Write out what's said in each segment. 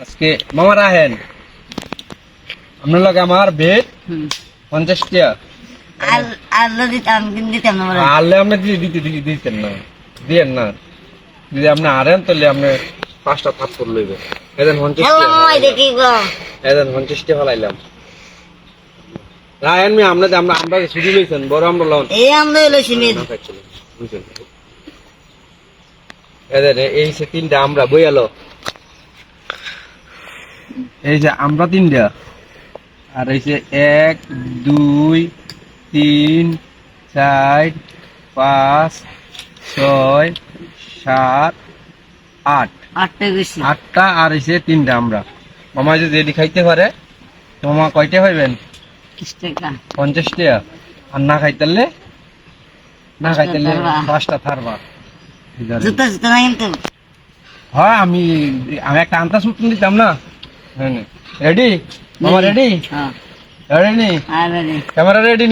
আজকে মামা রাহেন। আপনার লগে আমার বেড পঞ্চাশ আনলে আপনি দিতে দিতে দিতে দিতেন না। দিয়েন না। যদি আপনি আরেন তাহলে আপনি পাঁচটা থাপ করে এদিন পঞ্চাশ এদিন পঞ্চাশ ফেলাইলাম রায়ন মি আমরা আমরা আমরা ছুটি লইছেন বড় আমরা লন। এই আমরা বুঝছেন? এদের এই সে তিনটা আমরা বই এলো এই যে আমরা তিনটা। আর এই যে এক দুই তিন চার পাঁচ ছয় সাত আট। আটটা গেছি। আটটা আর এই যে তিনটা আমরা। মামা যদি এটি খাইতে পারে মামা কয়টা পাইবেন টাকা। পঞ্চাশ টাকা। আর না খাইতেলে? না খাইতেলে থারবা। পাঁচটা থারবা। জুতা জুতা না আমি আমি একটা আন্তা সুটন দিতাম না। রেডি মামা রেডি হ্যাঁ। রেডি নি? আর রে ক্যামেরা রেডি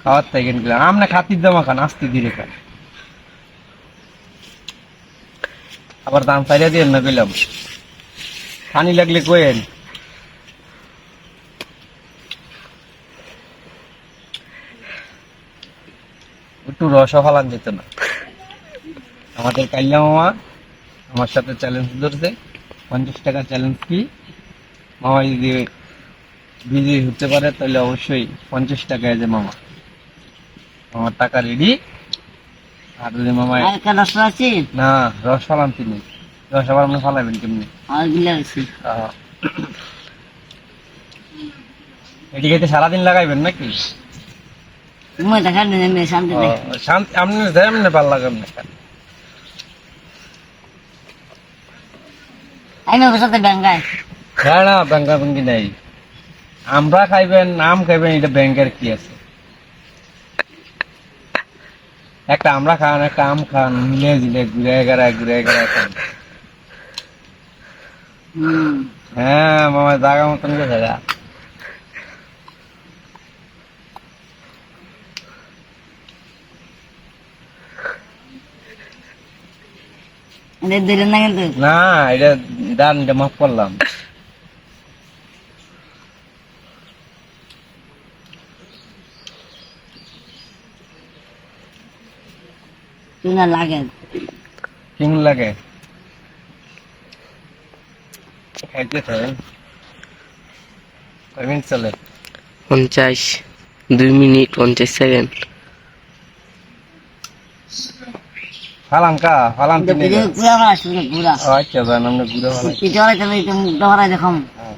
খাওয়ার থেকে গেলাম আমনে খাতির দামা খান আস্তে ধীরে খান। আবার দাম চাইলে দিয়ে না গেলাম পানি লাগলে কোয়েন একটু রসও ফালান যেত না। আমাদের কাল্লা মামা আমার সাথে চ্যালেঞ্জ ধরছে পঞ্চাশ টাকা চ্যালেঞ্জ কি মামা যদি বিজি হতে পারে তাহলে অবশ্যই পঞ্চাশ টাকা আছে মামা। আমার টাকা রেডি আর যদি মামা আছে? না রস ফালান তিনি রস আবার আপনি ফালাবেন কেমনি? আহ। এদিকে সারাদিন লাগাইবেন নাকি? শান্তি আপনি লাগান না আমি ওর সাথে ব্যাঙ্গায় হ্যাঁ না ব্যাংকা ব্যাংকি নাই। আমরা খাইবেন আম খাইবেন এটা ব্যাংকের কি আছে? একটা আমরা খান একটা আম খান মিলে দিলে ঘুরে গেড়ায় ঘুরে গেড়ায় খান। হ্যাঁ মামা জায়গা মতন দিলেন না কিন্তু? না এটা দান এটা মাফ করলাম। লাগে। কেমন লাগে। খাইতে থাকেন কয় মিনিট চলে? পঞ্চাশ দুই মিনিট পঞ্চাশ সেকেন্ড। ফালাম কা ফালাম তিনি ভিডিও পুরা আমার আসবে না, আচ্ছা জান আমরা মুখ দেখাম হ্যাঁ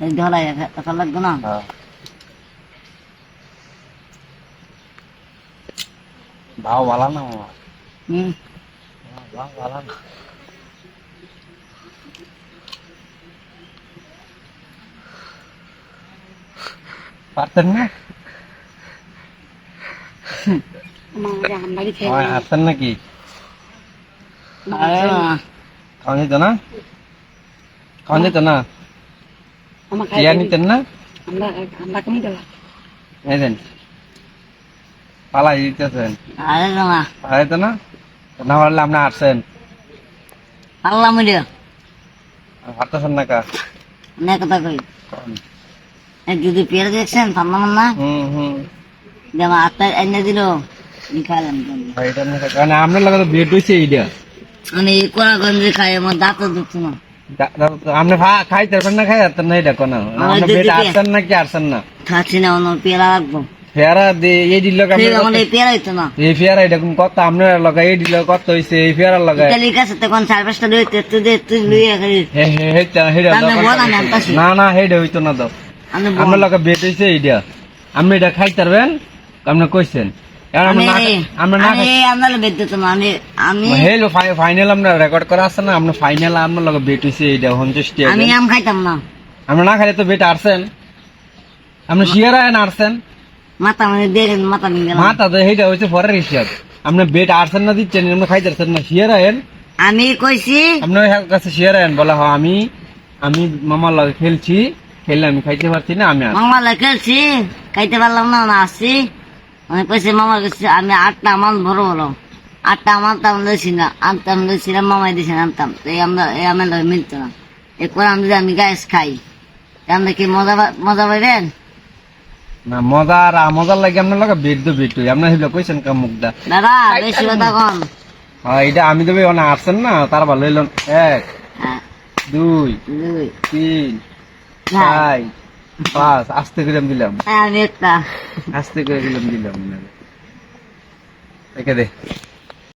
এই ডহরাই দেখা লাগবে না? ভাও ভালো না মামা? হুম। ভাও ভালো না। পারতেন না? আসতেন নাকি? খাওয়া যেত না? খাওয়া যেত না? ইয়া নিতেন না? নেন পালাই দিতেছেন। পালাই তো না? না পারলে আপনি আসছেন আল্লাহ মিডিয়া না কা? অনেক কথা কই যদি পেয়ারা দেখছেন ঠান্ডা মান্না হুম হুম। যেমন এনে দিল। খাইলাম ভাই, এটা এইটা মানে এই গঞ্জি খাই আমার দাঁত না। খাইতে পারবেন না খাই না এটা কোনো? আপনি দিদি আসছেন না কি আসছেন না? খাচ্ছি না অন্য পেয়ারা রাখব। ফেয়ারা দিয়ে এই দিল না। এটা কোন কত? আপনার লগা এই দিল কত হয়েছে এই ফেয়ারা লগা ইতালি কাছে তখন চার পাঁচটা লই তুই তুই লই খালি। হে হে হে তা- হেডা তাহলে দরকার বল আমি না না হেডা হইতো না তো। আমি আপনার লগা বেড হয়েছে এইটা আপনি এটা খাইতে পারবেন আপনি কইছেন। ফাইনাল আমরা রেকর্ড করা আছে না ফাইনাল লগে বেট হইছে এইটা পঞ্চাশ আমি আম খাইতাম না। আমরা না খাইলে তো বেট আরছেন আপনি শিয়ার আয়েন আরছেন মাথা মানে দেখেন মাথা নিয়ে গেলাম মাথা তো সেইটা হইছে পরের হিসাব। আপনি বেট আরছেন না দিচ্ছেন আপনি না শিয়ার আয়েন আমি কইছি আপনার কাছে শিয়ার আয়েন বলা হয় আমি আমি মামার লগে খেলছি খেললে আমি খাইতে পারছি না আমি আর মামা খেলছি খাইতে পারলাম না না আসছি। আমি কইছি মামা কইছি আমি আটটা মান বড় বড় আটটা আনতাম দিয়েছি না আনতাম দিয়েছিলাম মামাই দিয়েছেন আনতাম এই আমরা এই আমার মিলতো না। এরপর আমি আমি গ্যাস খাই আমরা কি মজা মজা পাইবেন? না মজা আর মজার লাগে আপনার লগে বেট দো বেট আপনার হিলো কইছেন কাম মুখটা দাদা বেশি কথা কন। হ্যাঁ এটা আমি দেবে অনেক আসছেন না তার ভালো হইলাম এক হ্যাঁ। দুই দুই। তিন চার। পাঁচ আস্তে করে দিলাম। হ্যাঁ, আস্তে করে দিলাম দিলাম। রেখে দে।